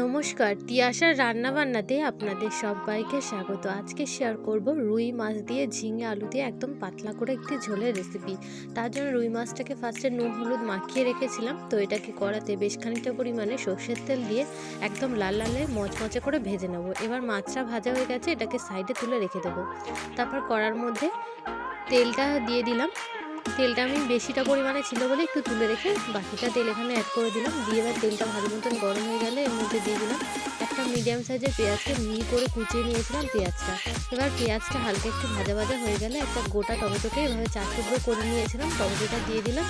নমস্কার, তিয়াশার রান্নাবান্নাতে আপনাদের সবাইকে স্বাগত। আজকে শেয়ার করব রুই মাছ দিয়ে ঝিঙে আলু দিয়ে একদম পাতলা করে একটি ঝোলের রেসিপি তার জন্য রুই মাছটাকে ফার্স্টে নুন, হলুদ মাখিয়ে রেখেছিলাম। তো এটাকে কড়াতে বেশ খানিকটা পরিমাণে সর্ষের তেল দিয়ে একদম লাল লালে মচমচে করে ভেজে নেব। এবার মাছটা ভাজা হয়ে গেছে, এটাকে সাইডে তুলে রেখে দেবো। তারপর কড়ার মধ্যে তেলটা দিয়ে দিলাম। তেলটা আমি বেশিটা পরিমাণে ছিল বলে একটু তুলে রেখে বাকিটা তেল এখানে অ্যাড করে দিলাম। দিয়ে এবার তেলটা ভালো মতন গরম হয়ে গেলে এর মধ্যে দিয়ে দিলাম। একটা মিডিয়াম সাইজের পেঁয়াজকে মিহি করে কুচিয়ে নিয়েছিলাম পেঁয়াজটা। এবার পেঁয়াজটা হালকা একটু ভাজা ভাজা হয়ে গেলে একটা গোটা টমেটোকে এভাবে চার টুকরো করে নিয়েছিলাম, টমেটোটা দিয়ে দিলাম।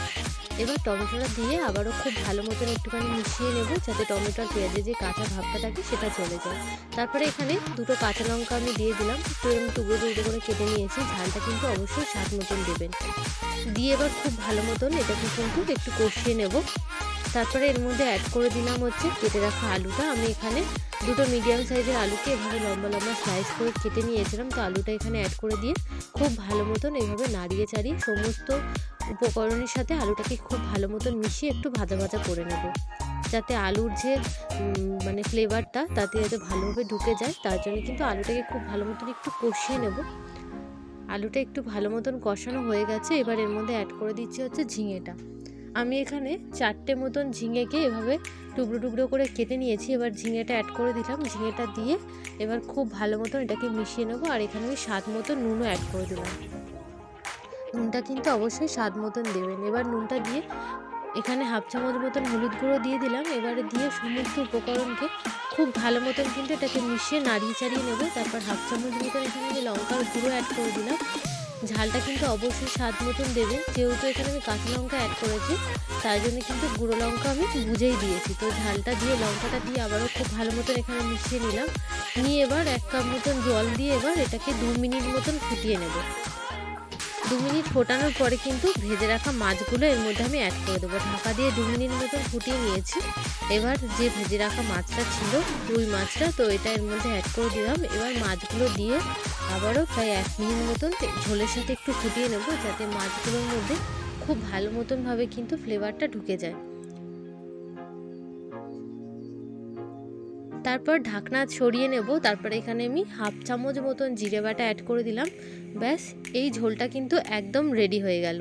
এবার টমেটোটা দিয়ে আবারও খুব ভালো মতন একটুখানি মিশিয়ে নেব যাতে টমেটো আর পেঁয়াজের যে কাঁচা ভাবটা থাকে সেটা চলে যায়। তারপরে এখানে দুটো কাঁচা লঙ্কা আমি দিয়ে দিলাম, একটু এরকম টুকরো টুকরো করে কেটে নিয়েছি, ঝালটা কিন্তু অবশ্যই স্বাদ মতন দেবেন। দিয়ে এবার খুব ভালো মতন এটাকে কিন্তু একটু কষিয়ে নেব। তারপরে এর মধ্যে অ্যাড করে দিলাম হচ্ছে কেটে রাখা আলুটা। আমি এখানে দুটো মিডিয়াম সাইজের আলুকে এভাবে লম্বা লম্বা স্লাইস করে কেটে নিয়েছিলাম। তো আলুটা এখানে অ্যাড করে দিয়ে খুব ভালো মতন এইভাবে নাড়িয়ে চাড়িয়ে সমস্ত উপকরণের সাথে আলুটাকে খুব ভালো মতন মিশিয়ে একটু ভাজা ভাজা করে নেব। যাতে আলুর যে মানে ফ্লেভারটা তাতে যাতে ভালোভাবে ঢুকে যায়, তার জন্য কিন্তু আলুটাকে খুব ভালো মতন একটু কষিয়ে নেব। আলুটা একটু ভালো মতন কষানো হয়ে গেছে। এবার এর মধ্যে অ্যাড করে দিচ্ছি হচ্ছে ঝিঙেটা। আমি এখানে চারটে মতন ঝিঙেকে এভাবে টুকরো টুকরো করে কেটে নিয়েছি। এবার ঝিঙেটা অ্যাড করে দিলাম। ঝিঙেটা দিয়ে এবার খুব ভালো মতন এটাকে মিশিয়ে নেব। আর এখানে আমি স্বাদ মতো নুনও অ্যাড করে দিলাম। নুনটা কিন্তু অবশ্যই স্বাদ মতন দেবেন। এবার নুনটা দিয়ে এখানে হাফ চামচ মতন হলুদ গুঁড়ো দিয়ে দিলাম। এবারে দিয়ে সমস্ত উপকরণকে খুব ভালো মতন কিন্তু এটাকে মিশিয়ে নাড়িয়ে চাড়িয়ে নেবে। তারপর হাফ চামচ মতন এখানে আমি লঙ্কার গুঁড়ো অ্যাড করে দিলাম। ঝালটা কিন্তু অবশ্যই স্বাদ মতন দেবেন। যেহেতু এখানে আমি কাঁচা লঙ্কা অ্যাড করেছি, তাই জন্য কিন্তু গুঁড়ো লঙ্কা আমি বুঝেই দিয়েছি। তো ঝালটা দিয়ে, লঙ্কাটা দিয়ে আবারও খুব ভালো মতন এখানে মিশিয়ে নিলাম। নিয়ে এবার এক কাপ মতন জল দিয়ে এবার এটাকে দু মিনিট মতন ফুটিয়ে নেব। দু মিনিট ফোটানোর পরে কিন্তু ভেজে রাখা মাছগুলো এর মধ্যে আমি অ্যাড করে দেবো। ঢাকা দিয়ে দু মিনিট মতন ফুটিয়ে নিয়েছি। এবার যে ভেজে রাখা মাছটা ছিল রুই মাছটা, তো এটা এর মধ্যে অ্যাড করে দিলাম। এবার মাছগুলো দিয়ে আবারও প্রায় এক মিনিট মতন ঝোলের সাথে একটু ফুটিয়ে নেব, যাতে মাছগুলোর মধ্যে খুব ভালো মতনভাবে কিন্তু ফ্লেভারটা ঢুকে যায়। তারপর ঢাকনা ছড়িয়ে নেব, তারপর এখানে আমি হাফ চামচ মতন জিরে বাটা অ্যাড করে দিলাম। ব্যাস, এই ঝোলটা কিন্তু একদম রেডি হয়ে গেল।